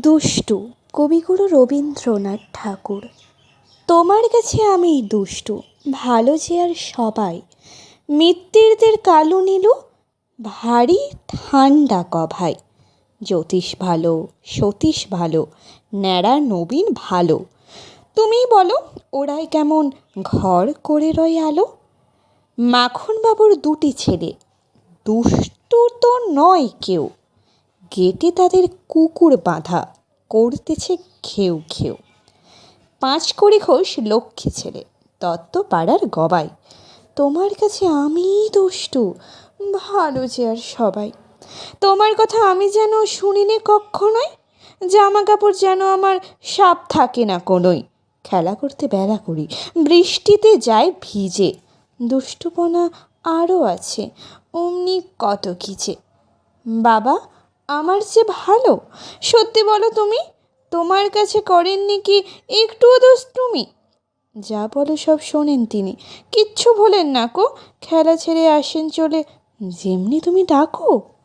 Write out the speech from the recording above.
দুষ্টু কবিগুরু রবীন্দ্রনাথ ঠাকুর। তোমার কাছে আমি দুষ্টু, ভালো যে আর সবাই। মিত্তিরদের কালো নীলু, ভারী ঠান্ডা কভাই জ্যোতিষ ভালো, সতীশ ভালো, ন্যাড়া নবীন ভালো। তুমিই বলো, ওরাই কেমন ঘর করে রয় আলো? মাখনবাবুর দুটি ছেলে, দুষ্টু তো নয় কেউ। গেটে তাদের কুকুর বাঁধা করতেছে ঘেউ ঘেউ পাঁচ কড়ি ঘোষ লক্ষ্মী ছেলে তত্ত্ব পাড়ার গবাই। তোমার কাছে আমিই দুষ্টু, ভালো যে আর সবাই। তোমার কথা আমি যেন শুনিনি কক্ষণই জামা কাপড় যেন আমার সাপ থাকে না কোনোই। খেলা করতে বেলা করি, বৃষ্টিতে যায় ভিজে। দুষ্টুপনা আরও আছে, অমনি কত কিছে বাবা আমার যে ভালো? সত্যি বলো তুমি, তোমার কাছে করেননি কি একটুও দোষ তুমি? যা বলো সব শোনেন তিনি। কিচ্ছু ভোলেন না কো, খেলা ছেড়ে আসেন চলে। যেমনি তুমি ডাকো।